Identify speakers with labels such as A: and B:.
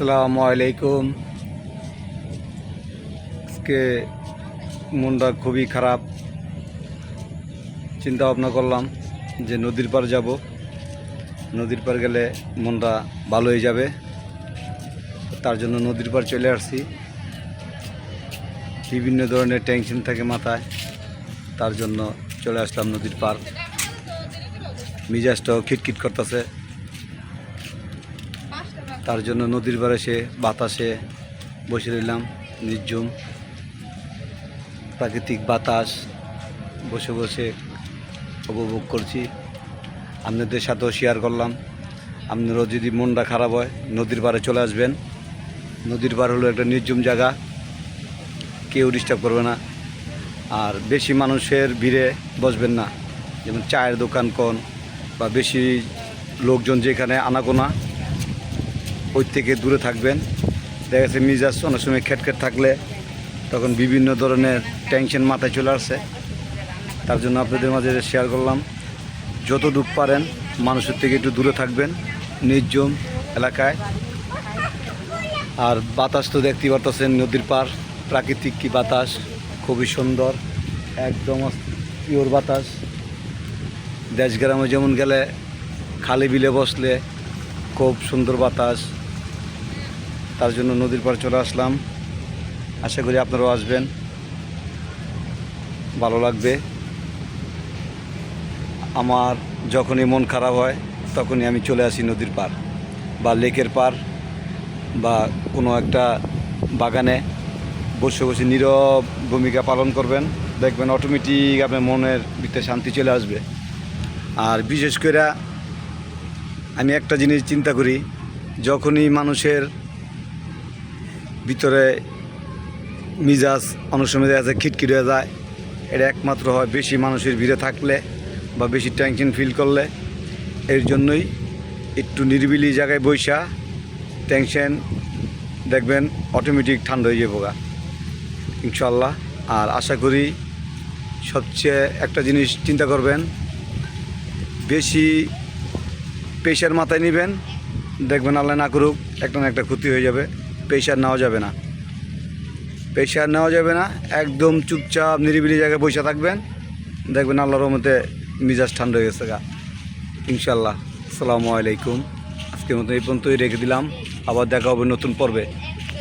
A: আসসালামু আলাইকুম। আজকে মনটা খুবই খারাপ। চিন্তা ভাবনা করলাম যে নদীর পার যাব। নদীর পার গেলে মনটা ভালো হয়ে যাবে। তার জন্য নদীর পার চলে আসছি। বিভিন্ন ধরনের টেনশন থাকে মাথায়। তার জন্য চলে আসলাম নদীর পার মিজাজটাও খিটখিট করতেছে। তার জন্য নদীর পাড়ে সে, বাতাসে বসে রইলাম নির্জুম প্রাকৃতিক বাতাস বসে বসে উপভোগ করছি। আপনাদের সাথেও শেয়ার করলাম। আপনারও যদি মনটা খারাপ হয়, নদীর পাড়ে চলে আসবেন। নদীর পাড় হলো একটা নির্জুম জায়গা। কেউ ডিস্টার্ব করবে না। আর বেশি মানুষের ভিড়ে বসবেন না। যেমন চায়ের দোকান কোন, বা বেশি লোকজন যেখানে আনাগোনা ওই থেকে দূরে থাকবেন। দেখা যাচ্ছে মিজাজ অনেক সময় খেটখেট থাকলে তখন বিভিন্ন ধরনের টেনশন মাথায় চলে আসছে তার জন্য আপনাদের মাঝে শেয়ার করলাম। যতটুক পারেন মানুষের থেকে একটু দূরে থাকবেন নির্জম এলাকায়। আর বাতাস তো দেখতে পারতেছেন, নদীর পার। প্রাকৃতিক কি বাতাস? খুবই সুন্দর, একদম পিওর বাতাস। দেশ গ্রামে যেমন গেলে খালি বিলে বসলে খুব সুন্দর বাতাস। তার জন্য নদীর পাড়ে চলে আসলাম। আশা করি আপনারাও আসবেন। ভালো লাগবে। আমার যখনই মন খারাপ হয়, তখনই আমি চলে আসি নদীর পার বা লেকের পার বা কোনো একটা বাগানে। বসে বসে নীরব ভূমিকা পালন করবেন। দেখবেন অটোমেটিক আপনার মনের ভিতরে শান্তি চলে আসবে। আর বিশেষ করে আমি একটা জিনিস চিন্তা করি, যখনই মানুষের ভিতরে মিজাজ অনেক সময় দেখা যায় খিটখিট হয়ে যায়। এটা একমাত্র হয় বেশি মানুষের ভিড়ে থাকলে বা বেশি টেনশন ফিল করলে। এর জন্যই একটু নিরিবিলি জায়গায় বৈশা টেনশন দেখবেন অটোমেটিক ঠান্ডা হয়ে যাব ইনশাল্লাহ আর আশা করি সবচেয়ে একটা জিনিস চিন্তা করবেন, বেশি প্রেশার মাথায় নেবেন, দেখবেন আল্লাহ না করুক, একটা না একটা ক্ষতি হয়ে যাবে। প্রেশার নেওয়া যাবে না। প্রেশার নেওয়া যাবে না, একদম চুপচাপ, নিরিবিলি জায়গায় বসে থাকবেন। দেখবেন আল্লাহর মধ্যে মিজাজ ঠান্ডা হয়ে গেছে গা। ইনশাল্লাহ আসসালামু আলাইকুম। আজকের মতো এই পর্যন্তই রেখে দিলাম। আবার দেখা হবে নতুন পর্বে।